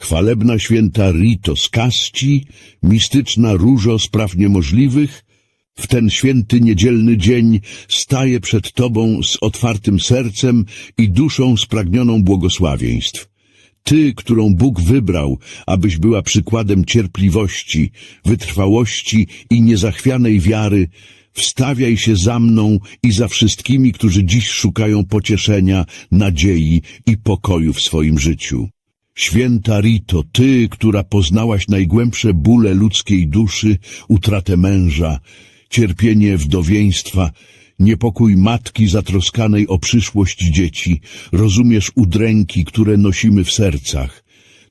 Chwalebna święta Rito z Kasci, mistyczna różo spraw niemożliwych, w ten święty niedzielny dzień staję przed Tobą z otwartym sercem i duszą spragnioną błogosławieństw. Ty, którą Bóg wybrał, abyś była przykładem cierpliwości, wytrwałości i niezachwianej wiary, wstawiaj się za mną i za wszystkimi, którzy dziś szukają pocieszenia, nadziei i pokoju w swoim życiu. Święta Rito, Ty, która poznałaś najgłębsze bóle ludzkiej duszy, utratę męża, cierpienie wdowieństwa, niepokój matki zatroskanej o przyszłość dzieci, rozumiesz udręki, które nosimy w sercach.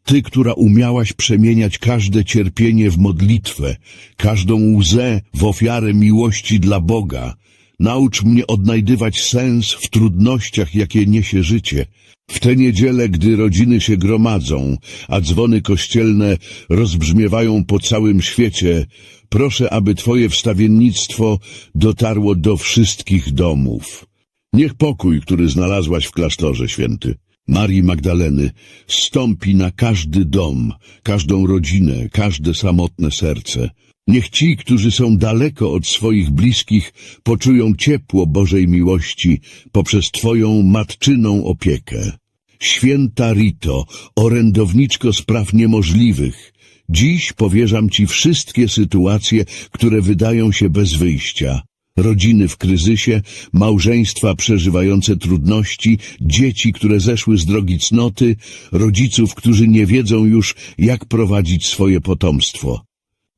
Ty, która umiałaś przemieniać każde cierpienie w modlitwę, każdą łzę w ofiarę miłości dla Boga, naucz mnie odnajdywać sens w trudnościach, jakie niesie życie. W tę niedzielę, gdy rodziny się gromadzą, a dzwony kościelne rozbrzmiewają po całym świecie, proszę, aby Twoje wstawiennictwo dotarło do wszystkich domów. Niech pokój, który znalazłaś w klasztorze święty, Marii Magdaleny, stąpi na każdy dom, każdą rodzinę, każde samotne serce. Niech ci, którzy są daleko od swoich bliskich, poczują ciepło Bożej miłości poprzez Twoją matczyną opiekę. Święta Rito, orędowniczko spraw niemożliwych, dziś powierzam Ci wszystkie sytuacje, które wydają się bez wyjścia. Rodziny w kryzysie, małżeństwa przeżywające trudności, dzieci, które zeszły z drogi cnoty, rodziców, którzy nie wiedzą już, jak prowadzić swoje potomstwo.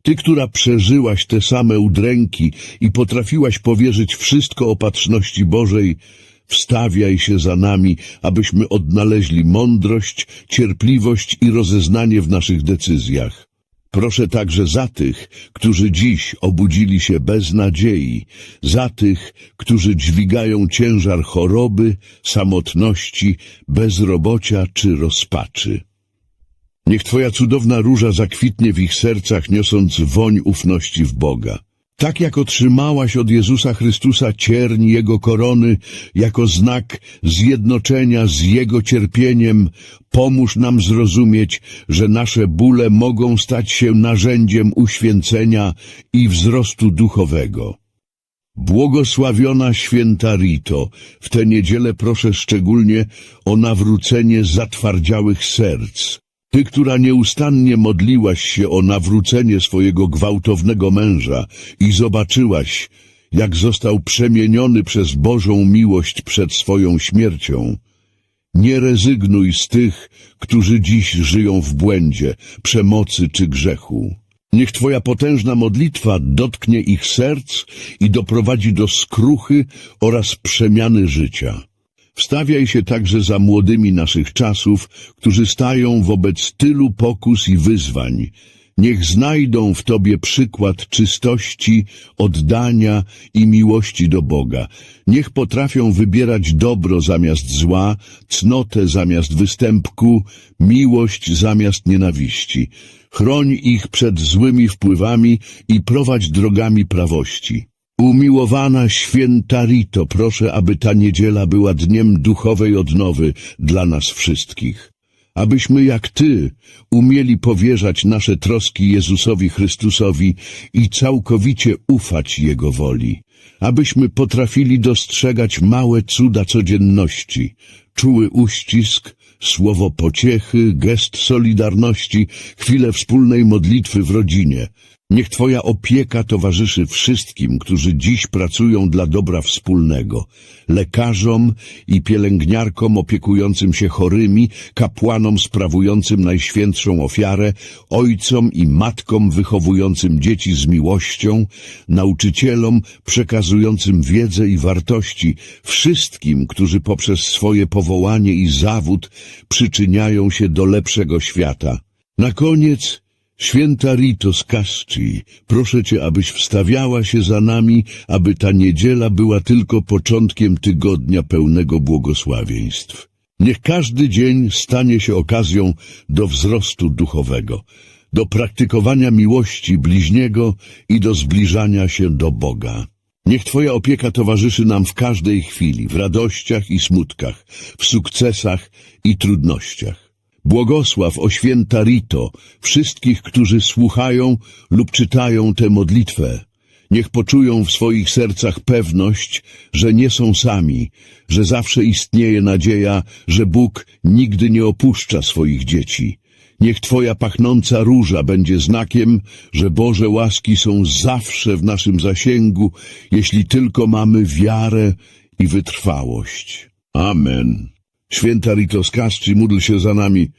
Ty, która przeżyłaś te same udręki i potrafiłaś powierzyć wszystko opatrzności Bożej, wstawiaj się za nami, abyśmy odnaleźli mądrość, cierpliwość i rozeznanie w naszych decyzjach. Proszę także za tych, którzy dziś obudzili się bez nadziei, za tych, którzy dźwigają ciężar choroby, samotności, bezrobocia czy rozpaczy. Niech Twoja cudowna róża zakwitnie w ich sercach, niosąc woń ufności w Boga. Tak jak otrzymałaś od Jezusa Chrystusa cierń Jego korony jako znak zjednoczenia z Jego cierpieniem, pomóż nam zrozumieć, że nasze bóle mogą stać się narzędziem uświęcenia i wzrostu duchowego. Błogosławiona święta Rito, w tę niedzielę proszę szczególnie o nawrócenie zatwardziałych serc. Ty, która nieustannie modliłaś się o nawrócenie swojego gwałtownego męża i zobaczyłaś, jak został przemieniony przez Bożą miłość przed swoją śmiercią, nie rezygnuj z tych, którzy dziś żyją w błędzie, przemocy czy grzechu. Niech Twoja potężna modlitwa dotknie ich serc i doprowadzi do skruchy oraz przemiany życia. Wstawiaj się także za młodymi naszych czasów, którzy stają wobec tylu pokus i wyzwań. Niech znajdą w Tobie przykład czystości, oddania i miłości do Boga. Niech potrafią wybierać dobro zamiast zła, cnotę zamiast występku, miłość zamiast nienawiści. Chroń ich przed złymi wpływami i prowadź drogami prawości. Umiłowana święta Rito, proszę, aby ta niedziela była dniem duchowej odnowy dla nas wszystkich. Abyśmy jak Ty umieli powierzać nasze troski Jezusowi Chrystusowi i całkowicie ufać Jego woli. Abyśmy potrafili dostrzegać małe cuda codzienności, czuły uścisk, słowo pociechy, gest solidarności, chwilę wspólnej modlitwy w rodzinie. Niech Twoja opieka towarzyszy wszystkim, którzy dziś pracują dla dobra wspólnego, lekarzom i pielęgniarkom opiekującym się chorymi, kapłanom sprawującym najświętszą ofiarę, ojcom i matkom wychowującym dzieci z miłością, nauczycielom przekazującym wiedzę i wartości, wszystkim, którzy poprzez swoje powołanie i zawód przyczyniają się do lepszego świata. Na koniec Święta Rito z proszę Cię, abyś wstawiała się za nami, aby ta niedziela była tylko początkiem tygodnia pełnego błogosławieństw. Niech każdy dzień stanie się okazją do wzrostu duchowego, do praktykowania miłości bliźniego i do zbliżania się do Boga. Niech Twoja opieka towarzyszy nam w każdej chwili, w radościach i smutkach, w sukcesach i trudnościach. Błogosław, o święta Rito, wszystkich, którzy słuchają lub czytają tę modlitwę. Niech poczują w swoich sercach pewność, że nie są sami, że zawsze istnieje nadzieja, że Bóg nigdy nie opuszcza swoich dzieci. Niech Twoja pachnąca róża będzie znakiem, że Boże łaski są zawsze w naszym zasięgu, jeśli tylko mamy wiarę i wytrwałość. Amen. Święta Rito Skasci, módl się za nami,